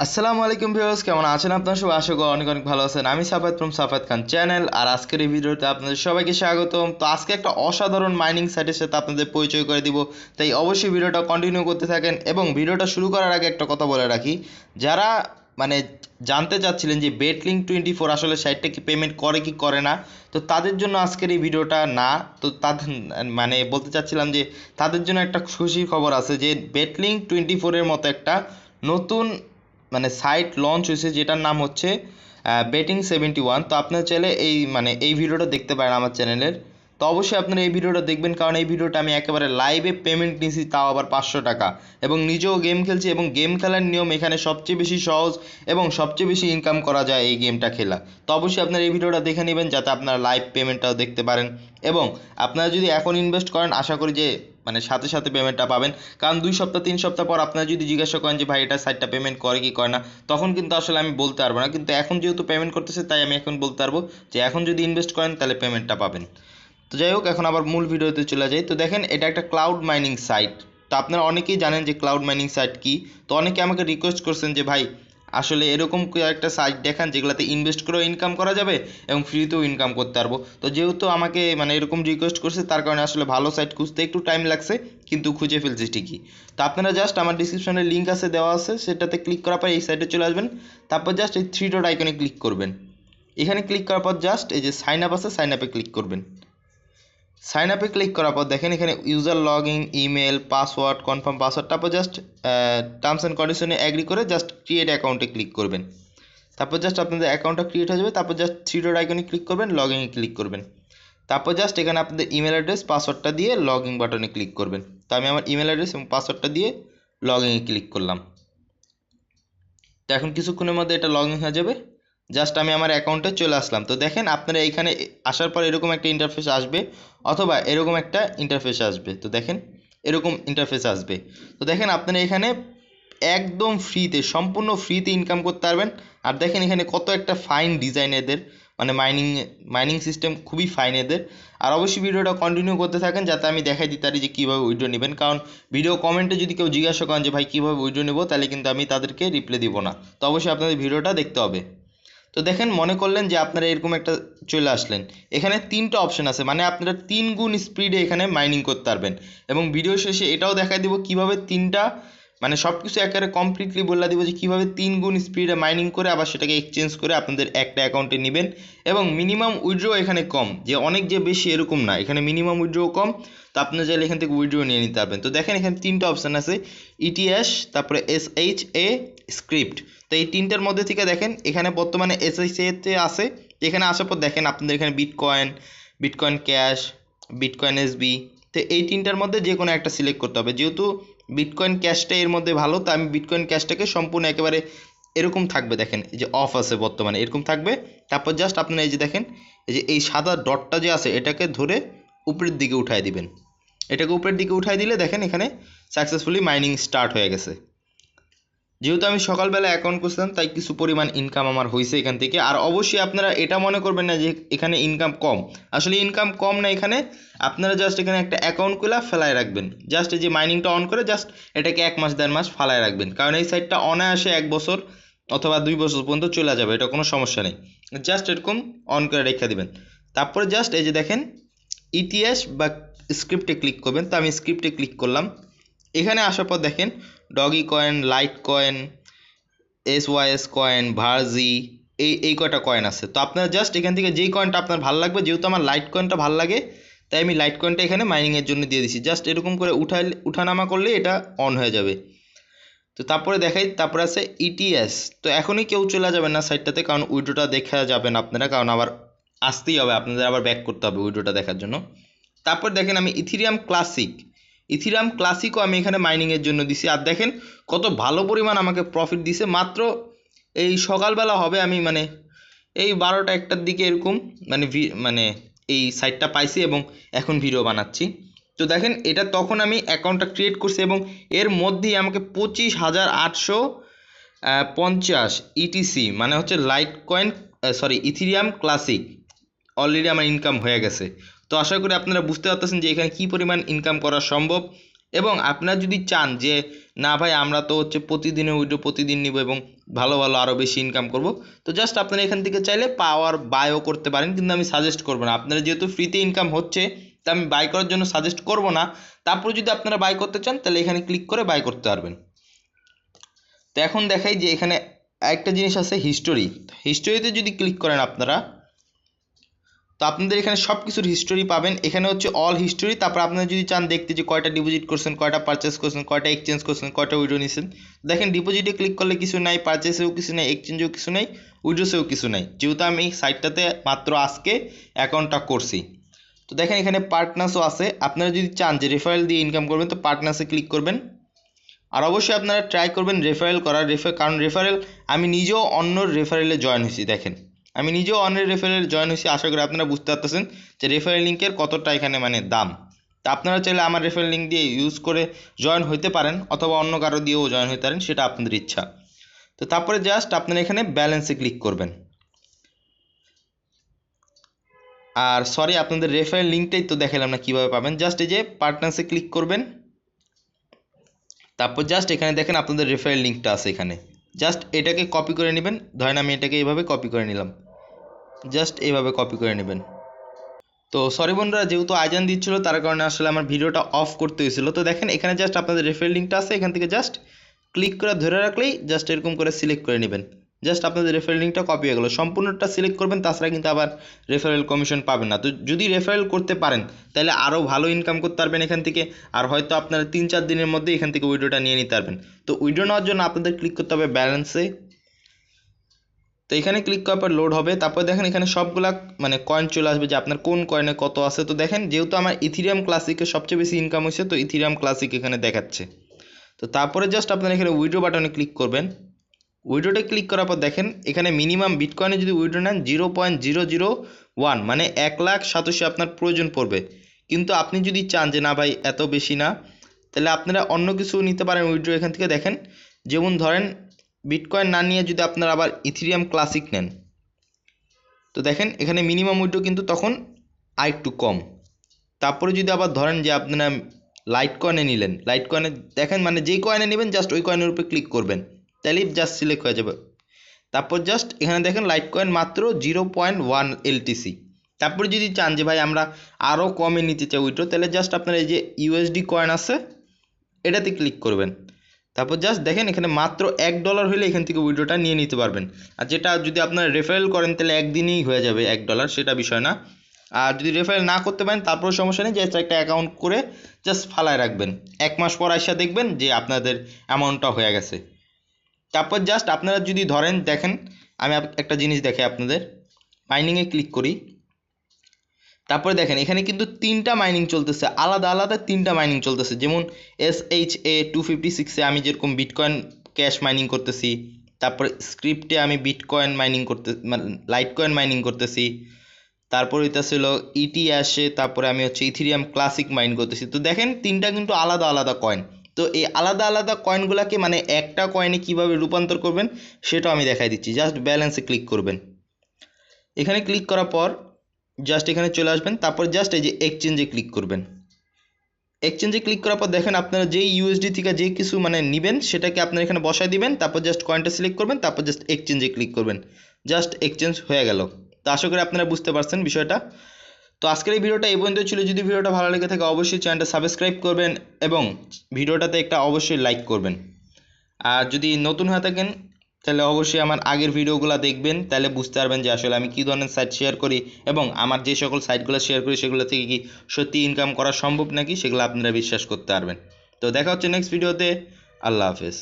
আসসালামু আলাইকুম ভিউয়ার্স, কেমন আছেন আপনারা? সবাই আশা করি অনেক অনেক ভালো আছেন। আমি সাফাত ফ্রম সাফাত খান চ্যানেল, আর আজকের এই ভিডিওতে আপনাদের সবাইকে স্বাগতম। তো আজকে একটা অসাধারণ মাইনিং সাইটের সাথে আপনাদের পরিচয় করে দিব। তাই অবশ্যই ভিডিওটা কন্টিনিউ করতে থাকেন এবং ভিডিওটা শুরু করার আগে একটা কথা বলে রাখি। যারা মানে জানতে চাচ্ছিলেন যে বেটলিং টোয়েন্টি ফোর আসলে সাইটটা কি পেমেন্ট করে কি করে না, তো তাদের জন্য আজকের এই ভিডিওটা না, তো তাদের মানে বলতে চাচ্ছিলাম যে তাদের জন্য একটা খুশির খবর আছে যে বেটলিং টোয়েন্টি ফোরের মতো একটা নতুন মানে সাইট লঞ্চ হয়েছে, যেটার নাম হচ্ছে বেটিং সেভেন্টি ওয়ান তো আপনার চাইলে এই মানে এই ভিডিওটা দেখতে পারেন আমার চ্যানেলের তো অবশ্যই আপনারা এই ভিডিওটা দেখবেন, কারণ এই ভিডিওটা আমি একেবারে লাইভে পেমেন্ট নিয়েছি, তাও আবার পাঁচশো টাকা। এবং নিজেও গেম খেলছি, এবং গেম খেলার নিয়ম এখানে সবচেয়ে বেশি সহজ এবং সবচেয়ে বেশি ইনকাম করা যায় এই গেমটা খেলা। তো অবশ্যই আপনারা এই ভিডিওটা দেখে নেবেন, যাতে আপনারা লাইভ পেমেন্টটাও দেখতে পারেন। এবং আপনারা যদি এখন ইনভেস্ট করেন, আশা করি যে মানে সাথে সাথে পেমেন্টটা পাবেন। কারণ দুই সপ্তাহ, তিন সপ্তাহ পর আপনারা যদি জিজ্ঞাসা করেন যে, ভাই, এটা সাইটটা পেমেন্ট করে কি, করে না? তখন কিন্তু আসলে আমি বলতে পারব না। কিন্তু এখন যেহেতু পেমেন্ট করতেছে, তাই আমি এখন বলতে পারব যে, এখন যদি ইনভেস্ট করেন, তাহলে পেমেন্টটা পাবেন। তো যাই হোক, এখন আবার মূল ভিডিওতে চলে যাই। তো দেখেন, এটা একটা ক্লাউড মাইনিং সাইট তো আপনারা অনেকেই জানেন যে ক্লাউড মাইনিং সাইট কি। তো অনেকে আমাকে রিকোয়েস্ট করছেন যে, ভাই, আসলে এরকম একটা সাইট দেখান যেগুলোতে ইনভেস্ট করেও ইনকাম করা যাবে এবং ফ্রিতেও ইনকাম করতে পারব। তো যেহেতু আমাকে মানে এরকম রিকোয়েস্ট করছে, তার কারণে আসলে ভালো সাইট খুঁজতে একটু টাইম লাগছে, কিন্তু খুঁজে ফেলছি ঠিকই। তো আপনারা জাস্ট আমার ডিসক্রিপশনে লিঙ্ক আছে, দেওয়া আছে, সেটাতে ক্লিক করার পর এই সাইটে চলে আসবেন। তারপর জাস্ট এই থ্রি ডট আইকনে ক্লিক করবেন। এখানে ক্লিক করার পর জাস্ট এই যে সাইন আপ আছে সাইন আপে ক্লিক করবেন। সাইন আপে ক্লিক করার পর দেখেন এখানে user log in email password confirm password তারপর জাস্ট টার্মস অ্যান্ড কন্ডিশনে অ্যাগ্রি করে জাস্ট ক্রিয়েট অ্যাকাউন্টে ক্লিক করবেন। তারপর জাস্ট আপনাদের অ্যাকাউন্টটা ক্রিয়েট হয়ে যাবে, তারপর জাস্ট থ্রি ডট আইকনে ক্লিক করবেন লগ ইনে ক্লিক করবেন। তারপর জাস্ট এখানে আপনাদের ইমেল অ্যাড্রেস পাসওয়ার্ডটা দিয়ে লগ ইন বাটনে ক্লিক করবেন। তো আমি আমার ইমেল অ্যাড্রেস এবং পাসওয়ার্ডটা দিয়ে লগ ইনে ক্লিক করলাম। তো এখন কিছুক্ষণের মধ্যে এটা লগ ইন হয়ে যাবে। জাস্ট আমি আমার অ্যাকাউন্টে চলে আসলাম। তো দেখেন আপনারা এখানে আসার পর এরকম একটা ইন্টারফেস আসবে, অথবা এরকম একটা ইন্টারফেস আসবে। তো দেখেন, এরকম ইন্টারফেস আসবে। তো দেখেন আপনারা এখানে একদম ফ্রিতে সম্পূর্ণ ফ্রিতে ইনকাম করতে পারবেন। আর দেখেন এখানে কত একটা ফাইন ডিজাইন এদের। মানে মাইনিং মাইনিং সিস্টেম খুবই ফাইন এদের। আর অবশ্যই ভিডিওটা কন্টিনিউ করতে থাকেন, যাতে আমি দেখাই দিতে পারি যে কীভাবে উইড্রো নেবেন। কারণ ভিডিও কমেন্টে যদি কেউ জিজ্ঞাসা করেন যে, ভাই, কীভাবে উইড্রো নেব? তাহলে কিন্তু আমি তাদেরকে রিপ্লাই দিব না। তো অবশ্যই আপনাদের ভিডিওটা দেখতে হবে। তো দেখেন মনে করলেন যে আপনারা এরকম একটা চলে আসলেন। এখানে তিনটা অপশন আছে মানে আপনারা তিন গুণ স্পিডে এখানে মাইনিং করতে পারবেন। এবং ভিডিও শেষে এটাও দেখা দিব কীভাবে তিনটা মানে সব কিছু একেবারে কমপ্লিটলি বলে দিব যে কীভাবে তিন গুণ স্পিডে মাইনিং করে আবার সেটাকে এক্সচেঞ্জ করে আপনাদের একটা অ্যাকাউন্টে নেবেন। এবং মিনিমাম উইড্রো এখানে কম, যে অনেক যে বেশি এরকম না, এখানে মিনিমাম উইড্রো কম, তো আপনারা চাইলে এখান থেকে উইড্রো নিয়ে নিতে পারবেন। তো দেখেন এখানে তিনটা অপশান আছে ইটিএস তারপরে এস এইচ এ স্ক্রিপ্ট এই তিনটার মধ্যে থেকে দেখেন, এখানে বর্তমানে এস এইচ এতে আছে। এখানে আসার পর দেখেন আপনাদের এখানে বিটকয়েন বিটকয়েন ক্যাশ বিটকয়েন এসবি তো এই তিনটার মধ্যে যে কোনো একটা সিলেক্ট করতে হবে। যেহেতু বিটকয়েন ক্যাশটা এর মধ্যে ভালো, তো আমি বিটকয়েন ক্যাশটাকে সম্পূর্ণ একেবারে এরকম থাকবে দেখেন, এই যে অফ আছে বর্তমানে, এরকম থাকবে। তারপর জাস্ট আপনারা এই যে দেখেন, এই যে এই সাদা ডটটা যে আছে, এটাকে ধরে উপরের দিকে উঠায় দিবেন। এটাকে উপরের দিকে উঠায় দিলে দেখেন এখানে সাকসেসফুলি মাইনিং স্টার্ট হয়ে গেছে। যেহেতু আমি সকালবেলা অ্যাকাউন্ট করছিলাম তাই কিছু পরিমাণ ইনকাম আমার হয়েছে এখান থেকে। আর অবশ্যই আপনারা এটা মনে করবেন না যে এখানে ইনকাম কম। আসলে ইনকাম কম না এখানে, আপনারা জাস্ট এখানে একটা অ্যাকাউন্ট খুলে ফেলায় রাখবেন। জাস্ট যে মাইনিংটা অন করে জাস্ট এটাকে এক মাস, দেড় মাস ফালায় রাখবেন। কারণ এই সাইটটা অনায়াসে এক বছর অথবা দুই বছর পর্যন্ত চলে যাবে, এটা কোনো সমস্যা নেই। জাস্ট এরকম অন করে রেখে দিবেন। তারপরে জাস্ট এই যে দেখেন ইতিহাস বা স্ক্রিপ্টে ক্লিক করবেন। তো আমি স্ক্রিপ্টে ক্লিক করলাম। এখানে আসার পর দেখেন Dogecoin, Litecoin, S Y S coin, verge, এই এই কয়টা কয়েন আছে। তো আপনার জাস্ট এখান থেকে যেই কয়েনটা আপনার ভালো লাগবে, যেহেতু আমার লাইট কয়েনটা ভালো লাগে, তাই আমি লাইট কয়েনটা এখানে মাইনিংয়ের জন্য দিয়ে দিছি। জাস্ট এরকম করে উঠাই উঠানামা করলে এটা অন হয়ে যাবে। তো তারপরে দেখাই, তারপরে আছে ইটিএস তো এখনই কেউ চলে যাবেন না সাইটটাতে কারণ উইডোটা দেখা যাবেন আপনারা, কারণ আবার আসতেই হবে, আপনাদের আবার ব্যাক করতে হবে উইডোটা দেখার জন্য। তারপর দেখেন আমি ইথিরিয়াম ক্লাসিক ইথিরাম ক্লাসিকও আমি এখানে মাইনিংয়ের জন্য দিছি। আর দেখেন কত ভালো পরিমাণ আমাকে প্রফিট দিছে। মাত্র এই সকালবেলা হবে আমি মানে এই বারোটা একটার দিকে এরকম মানে মানে এই সাইটটা পাইছি এবং এখন ভিডিও বানাচ্ছি। তো দেখেন এটা তখন আমি অ্যাকাউন্টটা ক্রিয়েট করছি এবং এর মধ্যেই আমাকে পঁচিশ হাজার আটশো পঞ্চাশ ইটিসি মানে হচ্ছে Litecoin sorry Ethereum classic already আমার ইনকাম হয়ে গেছে। তো আশা করি আপনারা বুঝতে পারতেছেন যে এখানে কী পরিমাণ ইনকাম করা সম্ভব। এবং আপনারা যদি চান যে, না ভাই, আমরা তো হচ্ছে প্রতিদিনের উইড্রো প্রতিদিন নিব এবং ভালো ভালো আরও বেশি ইনকাম করব। তো জাস্ট আপনারা এখান থেকে চাইলে পাওয়ার বায়ও করতে পারেন, কিন্তু আমি সাজেস্ট করব না। আপনারা যেহেতু ফ্রিতে ইনকাম হচ্ছে, তা আমি বাই করার জন্য সাজেস্ট করব না। তারপর যদি আপনারা বাই করতে চান, তাহলে এখানে ক্লিক করে বাই করতে পারবেন। তো এখন দেখাই যে এখানে একটা জিনিস আছে হিস্টোরি হিস্টোরিতে যদি ক্লিক করেন আপনারা তো আপনাদের এখানে সব কিছুর হিস্টোরি পাবেন। এখানে হচ্ছে অল হিস্টোরি তারপর আপনারা যদি চান দেখতে যে কয়টা ডিপোজিট করছেন, কয়টা পারচেস করছেন, কয়টা এক্সচেঞ্জ করছেন, কয়টা উইড্রো নিয়েছেন দেখেন ডিপোজিটে ক্লিক করলে কিছু নাই পারচেসেও কিছু নেই এক্সচেঞ্জেও কিছু নেই উইড্রোসেও কিছু নাই। যেহেতু আমি সাইটটাতে মাত্র আজকে অ্যাকাউন্টটা করছি। তো দেখেন এখানে পার্টনার্সও আছে। আপনারা যদি চান যে রেফারেল দিয়ে ইনকাম করবেন, তো পার্টনার্সে ক্লিক করবেন। আর অবশ্যই আপনারা ট্রাই করবেন রেফারেল করার রেফার কারণ রেফারেল আমি নিজেও অন্য রেফারেলে জয়েন হয়েছি, দেখেন। আমি নিজেও অন্য রেফারেল জয়েন হয়েছি, আশা করি আপনারা বুঝতে পারতেছেন যে রেফারেল লিঙ্কের কতটা এখানে মানে দাম। তা আপনারা চাইলে আমার রেফারেল লিঙ্ক দিয়ে ইউজ করে জয়েন হইতে পারেন, অথবা অন্য কারও দিয়েও জয়েন হতে পারেন, সেটা আপনাদের ইচ্ছা। তো তারপরে জাস্ট আপনারা এখানে ব্যালেন্সে ক্লিক করবেন। আর সরি আপনাদের রেফারেল লিঙ্কটাই তো দেখালাম না কীভাবে পাবেন। জাস্ট এই যে পার্টনার্সে ক্লিক করবেন। তারপর জাস্ট এখানে দেখেন আপনাদের রেফারেল লিঙ্কটা আছে এখানে। জাস্ট এটাকে কপি করে নেবেন। ধরেন আমি এটাকে এইভাবে কপি করে নিলাম। জাস্ট এইভাবে কপি করে নেবেন। তো সরি বন্ধুরা, যেহেতু আজান দিচ্ছিল, তার কারণে আসলে আমার ভিডিওটা অফ করতে হয়েছিল। তো দেখেন, এখানে জাস্ট আপনাদের রেফারেল লিঙ্কটা আছে। এখান থেকে জাস্ট ক্লিক করে ধরে রাখলেই জাস্ট এরকম করে সিলেক্ট করে নেবেন। জাস্ট আপনাদের রেফারেল লিঙ্কটা কপি হয়ে গেলো। সম্পূর্ণটা সিলেক্ট করবেন, তাছাড়া কিন্তু আবার রেফারেল কমিশন পাবেন না। তো যদি রেফারেল করতে পারেন, তাহলে আরও ভালো ইনকাম করতে পারবেন এখান থেকে। আর হয়তো আপনারা তিন চার দিনের মধ্যে এখান থেকে উইড্রোটা নিয়ে নিতে পারবেন। তো উইড্রো নেওয়ার জন্য আপনাদের ক্লিক করতে হবে ব্যালেন্সে তো এখানে ক্লিক করার পর লোড হবে। তারপর দেখেন এখানে সবগুলা মানে কয়েন চলে আসবে যে আপনার কোন কয়েনে কত আছে। তো দেখেন, যেহেতু আমার ইথিরিয়াম ক্লাসিকে সবচেয়ে বেশি ইনকাম হয়েছে, তো ইথিরিয়াম ক্লাসিক এখানে দেখাচ্ছে। তো তারপরে জাস্ট আপনারা এখানে উইড্রো বাটনে ক্লিক করবেন। উইড্রোতে ক্লিক করার পর দেখেন, এখানে মিনিমাম বিটকয়েনে যদি উইড্রো নেন zero point zero zero one মানে এক লাখ সাতাশি আপনার প্রয়োজন পড়বে। কিন্তু আপনি যদি চান যে না ভাই, এত বেশি না, তাহলে আপনারা অন্য কিছু নিতে পারেন উইড্রো এখান থেকে। দেখেন, যেমন ধরেন বিটকয়েন না নিয়ে যদি আপনারা আবার ইথিরিয়াম ক্লাসিক নেন, তো দেখেন, এখানে মিনিমাম উইড্রো কিন্তু তখন আরেকটু কম। তারপরে যদি আবার ধরেন যে আপনারা লাইট কয়েনে নিলেন লাইট কয়েনে দেখেন মানে যেই কয়েনে নেবেন জাস্ট ওই কয়েনের উপরে ক্লিক করবেন। তাহলেই জাস্ট সিলেক্ট হয়ে যাবে। তারপর জাস্ট এখানে দেখেন লাইট কয়েন মাত্র জিরো পয়েন্ট ওয়ান এলটিসি তারপরে যদি চান যে ভাই আমরা আরও কমে নিতে চাই উইড্রো তাহলে জাস্ট আপনার এই যে ইউএসডি কয়েন আছে, এটাতে ক্লিক করবেন। তারপর জাস্ট দেখেন এখানে মাত্র এক ডলার হলে এখান থেকে উইড্রোটা নিয়ে নিতে পারবেন। আর যেটা যদি আপনারা রেফারেল করেন, তাহলে একদিনেই হয়ে যাবে এক ডলার সেটা বিষয় না। আর যদি রেফারেল না করতে পারেন তারপর সমস্যা নেই জাস্ট একটা অ্যাকাউন্ট করে জাস্ট ফালায় রাখবেন। এক মাস পর আসা দেখবেন যে আপনাদের অ্যামাউন্টটা হয়ে গেছে। তারপর জাস্ট আপনারা যদি ধরেন, দেখেন, আমি একটা জিনিস দেখে আপনাদের। মাইনিংয়ে ক্লিক করি। তারপরে দেখেন, এখানে কিন্তু তিনটা মাইনিং চলতেছে। আলাদা আলাদা তিনটা মাইনিং চলতেছে। যেমন S H A two fifty সিক্সে আমি যেরকম বিটকয়েন ক্যাশ মাইনিং করতেছি, তারপরে স্ক্রিপ্টে আমি বিটকয়েন মাইনিং করতে মানে লাইট কয়েন মাইনিং করতেছি। তারপর এটা ছিল ইটি আসে তারপরে আমি হচ্ছে ইথিরিয়াম ক্লাসিক মাইন করতেছি। তো দেখেন, তিনটা কিন্তু আলাদা আলাদা কয়েন তো এই আলাদা আলাদা কয়েনগুলোকে মানে একটা কয়েনে কীভাবে রূপান্তর করবেন, সেটাও আমি দেখাই দিচ্ছি। জাস্ট ব্যালেন্সে ক্লিক করবেন। এখানে ক্লিক করার পর জাস্ট এখানে চলে আসবেন। তারপর জাস্ট এই যে এক্সচেঞ্জে ক্লিক করবেন। এক্সচেঞ্জে ক্লিক করার পর দেখেন আপনারা যেই ইউএসডি থেকে যে কিছু মানে নেবেন, সেটাকে আপনারা এখানে বসায় দিবেন। তারপর জাস্ট কয়েনটা সিলেক্ট করবেন। তারপর জাস্ট এক্সচেঞ্জে ক্লিক করবেন। জাস্ট এক্সচেঞ্জ হয়ে গেল। তো আশা করি আপনারা বুঝতে পারছেন বিষয়টা। তো আজকের এই ভিডিওটা এই পর্যন্ত ছিল। যদি ভিডিওটা ভালো লেগে থাকে, অবশ্যই চ্যানেলটা সাবস্ক্রাইব করবেন এবং ভিডিওটাতে একটা অবশ্যই লাইক করবেন। আর যদি নতুন হয়ে থাকেন, তাহলে অবশ্যই আমার আগের ভিডিওগুলো দেখবেন, তাহলে বুঝতে পারবেন যে আসলে আমি কী ধরনের সাইট শেয়ার করি এবং আমার যে সকল সাইটগুলো শেয়ার করি, সেগুলো থেকে কি সত্যি ইনকাম করা সম্ভব নাকি, সেগুলো আপনারা বিশ্বাস করতে পারবেন। তো দেখা হচ্ছে নেক্সট ভিডিওতে আল্লাহ হাফেজ।